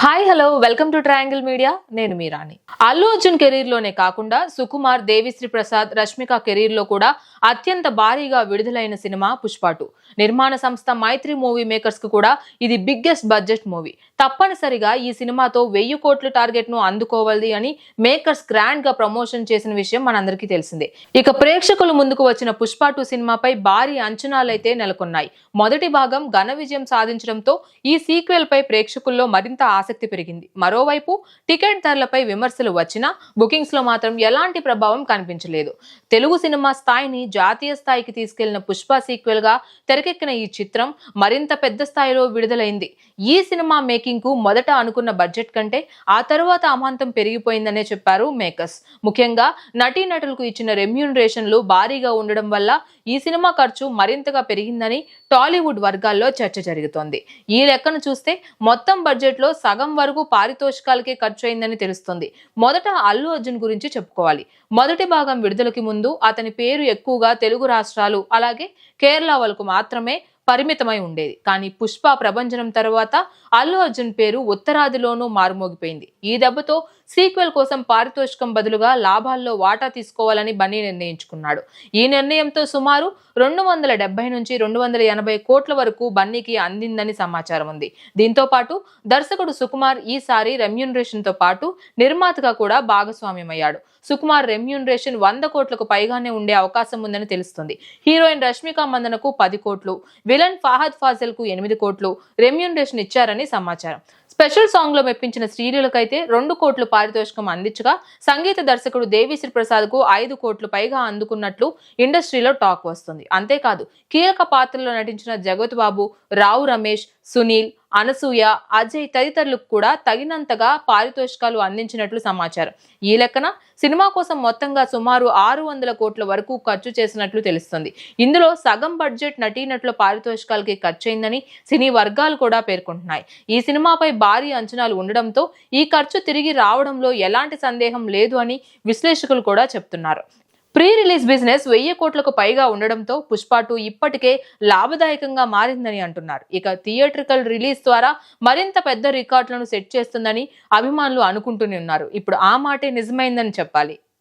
Hi hello welcome to triangle media. నేను మీరాణి అల్లు అర్జున్ కెరీర్లోనే కాకుండా సుకుమార్ దేవిశ్రీ ప్రసాద్ రష్మిక కెరీర్లో కూడా అత్యంత భారీగా విడుదలైన సినిమా పుష్పాటు. నిర్మాణ సంస్థ మైత్రి మూవీ మేకర్స్కు కూడా ఇది బిగ్గెస్ట్ బడ్జెట్ మూవీ. తప్పనిసరిగా ఈ సినిమాతో వెయ్యి కోట్ల టార్గెట్ను అందుకోవాలి అని మేకర్స్ గ్రాండ్గా ప్రమోషన్ చేసిన విషయం మనందరికీ తెలిసిందే. ఇక ప్రేక్షకుల ముందుకు వచ్చిన పుష్ప టూ సినిమాపై భారీ అంచనాలైతే నెలకొన్నాయి. మొదటి భాగం ఘన విజయం సాధించడంతో ఈ సీక్వెల్ పై ప్రేక్షకుల్లో మరింత ఆసక్తి పెరిగింది. మరోవైపు టికెట్ ధరలపై విమర్శలు వచ్చినా బుకింగ్స్లో మాత్రం ఎలాంటి ప్రభావం కనిపించలేదు. తెలుగు సినిమా స్థాయిని జాతీయ స్థాయికి తీసుకెళ్ళిన పుష్ప సీక్వెల్గా తెరకెక్కిన ఈ చిత్రం మరింత పెద్ద స్థాయిలో విడుదలైంది. ఈ సినిమా మేకింగ్కు మొదట అనుకున్న బడ్జెట్ కంటే ఆ తర్వాత అమాంతం పెరిగిపోయిందనే చెప్పారు మేకర్స్. ముఖ్యంగా నటీనటులకు ఇచ్చిన రెమ్యూనరేషన్లు భారీగా ఉండడం వల్ల ఈ సినిమా ఖర్చు మరింతగా పెరిగిందని టాలీవుడ్ వర్గాల్లో చర్చ జరుగుతోంది. ఈ లెక్కను చూస్తే మొత్తం బడ్జెట్లో సగం వరకు పారితోషికాలకే ఖర్చు అయిందని తెలుస్తుంది. మొదట అల్లు అర్జున్ గురించి చెప్పుకోవాలి. మొదటి భాగం విడుదలకి ముందు అతని పేరు ఎక్కువగా తెలుగు రాష్ట్రాలు అలాగే కేరళ వాళ్ళకు మాత్రమే పరిమితమై ఉండేది. కానీ పుష్ప ప్రభంజనం తర్వాత అల్లు అర్జున్ పేరు ఉత్తరాదిలోనూ మారుమోగిపోయింది. ఈ దెబ్బతో సీక్వెల్ కోసం పారితోషికం బదులుగా లాభాల్లో వాటా తీసుకోవాలని బన్నీ నిర్ణయించుకున్నాడు. ఈ నిర్ణయంతో సుమారు రెండు వందల డెబ్బై నుంచి రెండు వందల ఎనభై కోట్ల వరకు బన్నీకి అందిందని సమాచారం ఉంది. దీంతో పాటు దర్శకుడు సుకుమార్ ఈసారి రెమ్యూనరేషన్తో పాటు నిర్మాతగా కూడా భాగస్వామ్యమయ్యాడు. సుకుమార్ రెమ్యూనరేషన్ వంద కోట్లకు పైగానే ఉండే అవకాశం ఉందని తెలుస్తుంది. హీరోయిన్ రష్మిక మందనకు పది కోట్లు విలన్ ఫాహద్ ఫాజిల్కు ఎనిమిది కోట్లు రెమ్యూనరేషన్ ఇచ్చారని సమాచారం. స్పెషల్ సాంగ్లో మెప్పించిన శ్రీలీలకైతే రెండు కోట్లు పారితోషికం అందించగా సంగీత దర్శకుడు దేవిశ్రీ ప్రసాద్కు ఐదు కోట్లు పైగా అందుకున్నట్లు ఇండస్ట్రీలో టాక్ వస్తుంది. అంతేకాదు కీలక పాత్రలో నటించిన జగత్ బాబు రావు రమేష్ సునీల్ అనసూయ అజయ్ తదితరులకు కూడా తగినంతగా పారితోషికాలు అందించినట్లు సమాచారం. ఈ లెక్కన సినిమా కోసం మొత్తంగా సుమారు ఆరు వందల కోట్ల వరకు ఖర్చు చేసినట్లు తెలుస్తుంది. ఇందులో సగం బడ్జెట్ నటీనటుల పారితోషికాలకి ఖర్చయిందని సినీ వర్గాలు కూడా పేర్కొంటున్నాయి. ఈ సినిమాపై భారీ అంచనాలు ఉండడంతో ఈ ఖర్చు తిరిగి రావడంలో ఎలాంటి సందేహం లేదు అని విశ్లేషకులు కూడా చెప్తున్నారు. ప్రీ రిలీజ్ బిజినెస్ వెయ్యి కోట్లకు పైగా ఉండడంతో పుష్ప టూ ఇప్పటికే లాభదాయకంగా మారిందని అంటున్నారు. ఇక థియేట్రికల్ రిలీజ్ ద్వారా మరింత పెద్ద రికార్డులను సెట్ చేస్తుందని అభిమానులు అనుకుంటూనే ఉన్నారు. ఇప్పుడు ఆ మాటే నిజమైందని చెప్పాలి.